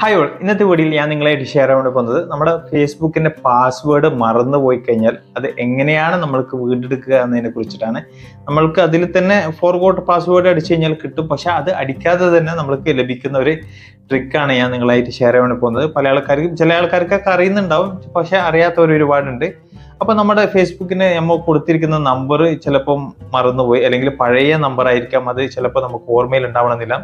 Hi all ഇന്നത്തെ വീഡിയോയിൽ ഞാൻ നിങ്ങളായിട്ട് ഷെയർ ചെയ്യാൻ പോകുന്നത് നമ്മുടെ ഫേസ്ബുക്കിന്റെ പാസ്വേഡ് മറന്നു പോയി കഴിഞ്ഞാൽ അത് എങ്ങനെയാണ് നമ്മൾക്ക് വീണ്ടെടുക്കുക എന്നതിനെ കുറിച്ചിട്ടാണ്. നമ്മൾക്ക് അതിൽ തന്നെ ഫോർഗോട്ട് പാസ്വേഡ് അടിച്ചു കഴിഞ്ഞാൽ കിട്ടും. പക്ഷെ അത് അടിക്കാതെ തന്നെ നമ്മൾക്ക് ലഭിക്കുന്ന ഒരു ട്രിക്കാണ് ഞാൻ നിങ്ങളായിട്ട് ഷെയർ ചെയ്യാൻ പോകുന്നത്. പല ആൾക്കാർക്കും ചില ആൾക്കാർക്കൊക്കെ അറിയുന്നുണ്ടാവും. പക്ഷെ അറിയാത്തവർ ഒരുപാടുണ്ട്. അപ്പൊ നമ്മുടെ ഫേസ്ബുക്കിന് നമ്മൾ കൊടുത്തിരിക്കുന്ന നമ്പർ ചിലപ്പം മറന്നുപോയി. അല്ലെങ്കിൽ പഴയ നമ്പർ ആയിരിക്കാം. അത് ചിലപ്പോൾ നമുക്ക് ഓർമ്മയിൽ ഉണ്ടാവണമെന്നില്ല.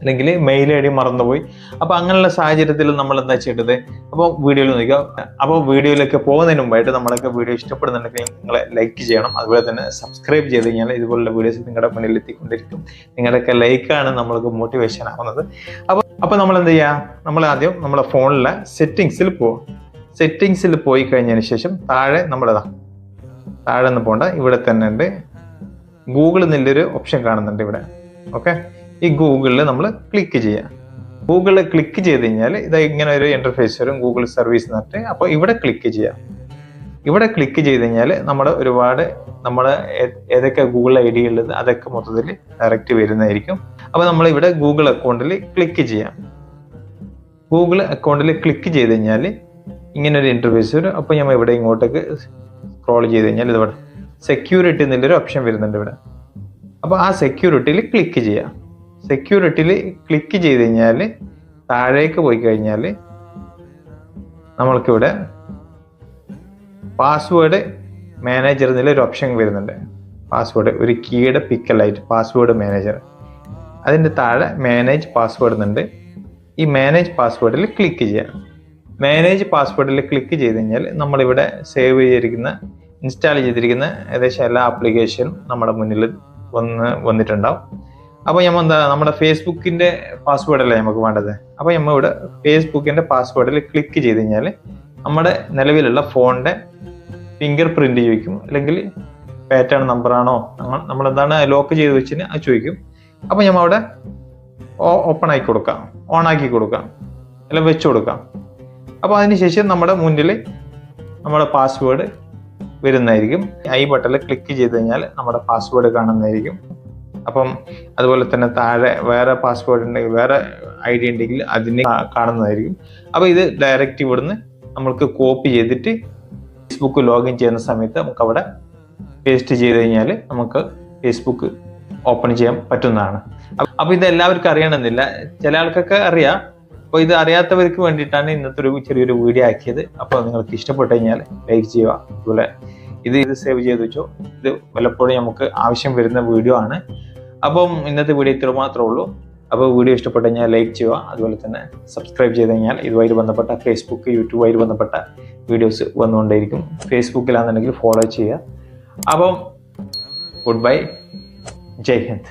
അല്ലെങ്കിൽ മെയിൽ ഐ ഡി മറന്നുപോയി. അപ്പോൾ അങ്ങനെയുള്ള സാഹചര്യത്തിൽ നമ്മൾ എന്താ ചെയ്യേണ്ടത്? അപ്പോൾ വീഡിയോയിൽ നോക്കുക. അപ്പോൾ വീഡിയോയിലേക്ക് പോകുന്നതിന് മുമ്പായിട്ട് നമ്മളൊക്കെ വീഡിയോ ഇഷ്ടപ്പെടുന്നുണ്ടെങ്കിൽ നിങ്ങളെ ലൈക്ക് ചെയ്യണം. അതുപോലെ തന്നെ സബ്സ്ക്രൈബ് ചെയ്ത് കഴിഞ്ഞാൽ ഇതുപോലുള്ള വീഡിയോസ് നിങ്ങളുടെ മുന്നിൽ എത്തിക്കൊണ്ടിരിക്കും. നിങ്ങളുടെയൊക്കെ ലൈക്കാണ് നമ്മൾക്ക് മോട്ടിവേഷൻ ആവുന്നത്. അപ്പോൾ അപ്പോൾ നമ്മൾ എന്ത് ചെയ്യുക നമ്മൾ ആദ്യം നമ്മളെ ഫോണിലെ സെറ്റിങ്സിൽ പോവാം. സെറ്റിങ്സിൽ പോയി കഴിഞ്ഞതിന് ശേഷം താഴെ നമ്മളതാ താഴെ നിന്ന് പോകണ്ട ഇവിടെ തന്നെ ഉണ്ട്. ഗൂഗിൾ എന്നുള്ളൊരു ഓപ്ഷൻ കാണുന്നുണ്ട് ഇവിടെ. ഓക്കെ ഈ ഗൂഗിളിൽ നമ്മൾ ക്ലിക്ക് ചെയ്യാം. ഗൂഗിളിൽ ക്ലിക്ക് ചെയ്ത് കഴിഞ്ഞാൽ ഇത് ഇങ്ങനെ ഒരു ഇന്റർഫേസ് വരും ഗൂഗിൾ സർവീസ് എന്ന് പറഞ്ഞിട്ട് അപ്പോൾ ഇവിടെ ക്ലിക്ക് ചെയ്യാം. ഇവിടെ ക്ലിക്ക് ചെയ്ത് കഴിഞ്ഞാൽ നമ്മൾ ഒരുപാട് നമ്മൾ ഏതൊക്കെ ഗൂഗിൾ ഐ ഡി ഉള്ളത് അതൊക്കെ മൊത്തത്തിൽ ഡയറക്റ്റ് വരുന്നതായിരിക്കും. അപ്പോൾ നമ്മൾ ഇവിടെ ഗൂഗിൾ അക്കൗണ്ടിൽ ക്ലിക്ക് ചെയ്യാം. ഗൂഗിൾ അക്കൗണ്ടിൽ ക്ലിക്ക് ചെയ്ത് കഴിഞ്ഞാൽ ഇങ്ങനെ ഒരു ഇന്റർഫേസ് വരും. അപ്പോൾ നമ്മൾ ഇവിടെ ഇങ്ങോട്ടേക്ക് സ്ക്രോൾ ചെയ്ത് കഴിഞ്ഞാൽ ഇതവിടെ സെക്യൂരിറ്റി എന്നുള്ളൊരു ഓപ്ഷൻ വരുന്നുണ്ട് ഇവിടെ. അപ്പോൾ ആ സെക്യൂരിറ്റിയിൽ ക്ലിക്ക് ചെയ്യാം. സെക്യൂരിറ്റിയിൽ ക്ലിക്ക് ചെയ്ത് കഴിഞ്ഞാൽ താഴേക്ക് പോയി കഴിഞ്ഞാൽ നമ്മൾക്കിവിടെ പാസ്വേഡ് മാനേജർ എന്നുള്ള ഒരു ഓപ്ഷൻ വരുന്നുണ്ട്. പാസ്വേഡ് ഒരു കീയുടെ പിക്കലായിട്ട് പാസ്വേഡ് മാനേജർ അതിന്റെ താഴെ മാനേജ് പാസ്വേഡ് എന്നുണ്ട്. ഈ മാനേജ് പാസ്വേഡിൽ ക്ലിക്ക് ചെയ്യാം മാനേജ് പാസ്വേഡിൽ ക്ലിക്ക് ചെയ്ത് കഴിഞ്ഞാൽ നമ്മളിവിടെ സേവ് ചെയ്തിരിക്കുന്ന ഇൻസ്റ്റാൾ ചെയ്തിരിക്കുന്ന ഏകദേശം എല്ലാ ആപ്ലിക്കേഷനും നമ്മുടെ മുന്നിൽ വന്ന് വന്നിട്ടുണ്ടാവും. അപ്പോൾ നമ്മൾ എന്താ നമ്മുടെ ഫേസ്ബുക്കിന്റെ പാസ്വേഡ് അല്ലേ നമുക്ക് വേണ്ടത്? അപ്പോൾ നമ്മൾ ഇവിടെ ഫേസ്ബുക്കിന്റെ പാസ്വേഡിൽ ക്ലിക്ക് ചെയ്ത് കഴിഞ്ഞാൽ നമ്മുടെ നിലവിലുള്ള ഫോണിന്റെ ഫിംഗർ പ്രിന്റ് ചോദിക്കും. അല്ലെങ്കിൽ പാറ്റേൺ നമ്പർ ആണോ നമ്മൾ എന്താണ് ലോക്ക് ചെയ്ത് വെച്ചിന് അത് ചോദിക്കും. അപ്പോൾ നമ്മൾ അവിടെ ഓപ്പൺ ആക്കി കൊടുക്കാം. ഓൺ ആക്കി കൊടുക്കാം. അല്ലെങ്കിൽ വെച്ച് കൊടുക്കാം. അപ്പോൾ അതിനുശേഷം നമ്മുടെ മുന്നിൽ നമ്മുടെ പാസ്വേഡ് വരുന്നതായിരിക്കും. ഐ ബട്ടണിൽ ക്ലിക്ക് ചെയ്ത് കഴിഞ്ഞാൽ നമ്മുടെ പാസ്വേഡ് കാണുന്നതായിരിക്കും. അപ്പം അതുപോലെ തന്നെ താഴെ വേറെ പാസ്വേഡ് ഉണ്ടെങ്കിൽ വേറെ ഐ ഡി ഉണ്ടെങ്കിൽ അതിനെ കാണുന്നതായിരിക്കും. അപ്പോൾ ഇത് ഡയറക്റ്റ് ഇവിടുന്ന് നമ്മൾക്ക് കോപ്പി ചെയ്തിട്ട് ഫേസ്ബുക്ക് ലോഗിൻ ചെയ്യുന്ന സമയത്ത് നമുക്ക് അവിടെ പേസ്റ്റ് ചെയ്ത് കഴിഞ്ഞാൽ നമുക്ക് ഫേസ്ബുക്ക് ഓപ്പൺ ചെയ്യാൻ പറ്റുന്നതാണ്. അപ്പോൾ ഇത് എല്ലാവർക്കും അറിയണമെന്നില്ല. ചില ആൾക്കൊക്കെ അറിയാം. അപ്പോൾ ഇത് അറിയാത്തവർക്ക് വേണ്ടിയിട്ടാണ് ഇന്നത്തെ ഒരു ചെറിയൊരു വീഡിയോ ആക്കിയത്. അപ്പോൾ നിങ്ങൾക്ക് ഇഷ്ടപ്പെട്ടു കഴിഞ്ഞാൽ ലൈക്ക് ചെയ്യുക. അതുപോലെ ഇത് ഇത് സേവ് ചെയ്ത് വെച്ചോ. ഇത് വല്ലപ്പോഴും നമുക്ക് ആവശ്യം വരുന്ന വീഡിയോ ആണ്. അപ്പം ഇന്നത്തെ വീഡിയോ ഇത്ര മാത്രമേ ഉള്ളൂ. അപ്പോൾ വീഡിയോ ഇഷ്ടപ്പെട്ടു കഴിഞ്ഞാൽ ലൈക്ക് ചെയ്യുക. അതുപോലെ തന്നെ സബ്സ്ക്രൈബ് ചെയ്ത് കഴിഞ്ഞാൽ ഇതുമായി ബന്ധപ്പെട്ട ഫേസ്ബുക്ക് യൂട്യൂബുമായി ബന്ധപ്പെട്ട വീഡിയോസ് വന്നുകൊണ്ടേയിരിക്കും. ഫേസ്ബുക്കിലാണെന്നുണ്ടെങ്കിൽ ഫോളോ ചെയ്യുക. അപ്പം ഗുഡ് ബൈ ജയ് ഹിന്ദ്.